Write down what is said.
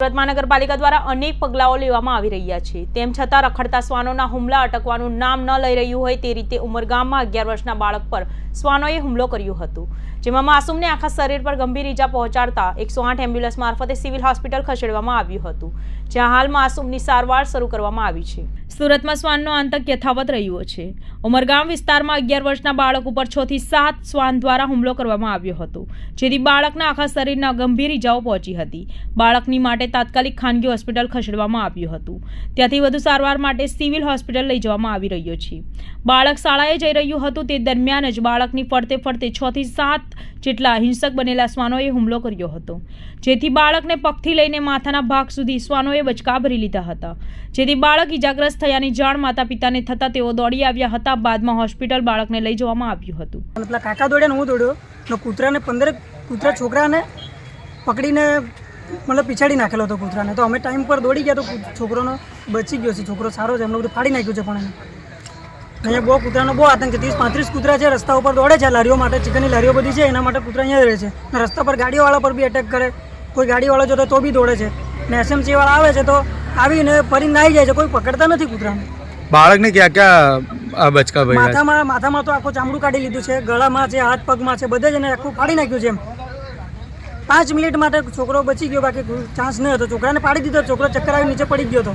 સુરત મહાનગરપાલિકા દ્વારા અનેક પગલાઓ લેવામાં આવી રહ્યા છે. તેમ છતાં રખડતા શ્વાનોના હુમલા અટકવાનું નામ ન લઈ રહ્યું હોય તે રીતે ઉમરગામમાં અગિયાર વર્ષના બાળક પર શ્વાનોએ હુમલો કર્યો હતો. જેમાં માસૂમને આખા શરીર પર ગંભીર ઈજા પહોંચાડતા એકસો આઠ એમ્બ્યુલન્સ મારફતે સિવિલ હોસ્પિટલ ખસેડવામાં આવ્યું હતું, જ્યાં હાલ માસૂમની સારવાર શરૂ કરવામાં આવી છે. સુરતમાં શ્વાનનો આતંક યથાવત રહ્યો છે. ઉમરગામ વિસ્તારમાં અગિયાર વર્ષના બાળક ઉપર છ થી સાત શ્વાન દ્વારા હુમલો કરવામાં આવ્યો હતો, જેથી બાળકના આખા શરીરના ગંભીર ઈજાઓ પહોંચી હતી. બાળકની માટે તાત્કાલિક ખાનગી હોસ્પિટલ ખસેડવામાં આવ્યું હતું. ત્યાંથી વધુ સારવાર માટે સિવિલ હોસ્પિટલ લઈ જવામાં આવી રહ્યો છે. બાળક શાળાએ જઈ રહ્યું હતું તે દરમિયાન જ બાળકની ફરતે ફરતે છ થી સાત જેટલા હિંસક બનેલા શ્વાનોએ હુમલો કર્યો હતો, જેથી બાળકને પગથી લઈને માથાના ભાગ સુધી શ્વાનોએ બચકા ભરી લીધા હતા. જેથી બાળક થયાની જાણ માતા પિતાને થતાં તેઓ દોડી આવ્યા હતા. બાદમાં હોસ્પિટલ બાળકને લઈ જવામાં આવ્યું હતું. મતલબ કાકા દોડ્યા હું દોડ્યો. ને કૂતરાને પંદર કૂતરા છોકરાને પકડીને મતલબ પીછાડી નાખેલો હતો કૂતરાને. તો અમે ટાઈમ પર દોડી ગયા તો છોકરોનો બચી ગયો છે. છોકરો સારો છે. એમને બધું ફાડી નાખ્યું છે પણ એને. અહીંયા બહુ કૂતરાનો બહુ આતંક છે. ત્રીસ પાંત્રીસ કૂતરા છે. રસ્તા ઉપર દોડે છે. લારીઓ માટે ચિકનની લારીઓ બધી છે. એના માટે કૂતરા અહીંયા રહે છે. રસ્તા પર ગાડીવાળા પર બી અટેક કરે. કોઈ ગાડીવાળો જોતો તો બી દોડે છે. ને એસએમસી વાળા આવે છે તો આવીને ફરીને નાઈ જાય છે. કોઈ પકડતા નથી કૂતરાને. બાળકને ક્યાં ક્યાં આ બચકા ભાઈ માથામાં માથામાં તો આખું ચામડું કાઢી લીધું છે. ગળામાં છે હાથ પગમાં છે બધે જ એને આખું પાડી નાખ્યું છે એમ. પાંચ મિનિટ માટે છોકરો બચી ગયો બાકી ચાન્સ ન હતો. છોકરાને પાડી દીધો છોકરો ચક્કર આવી નીચે પડી ગયો હતો.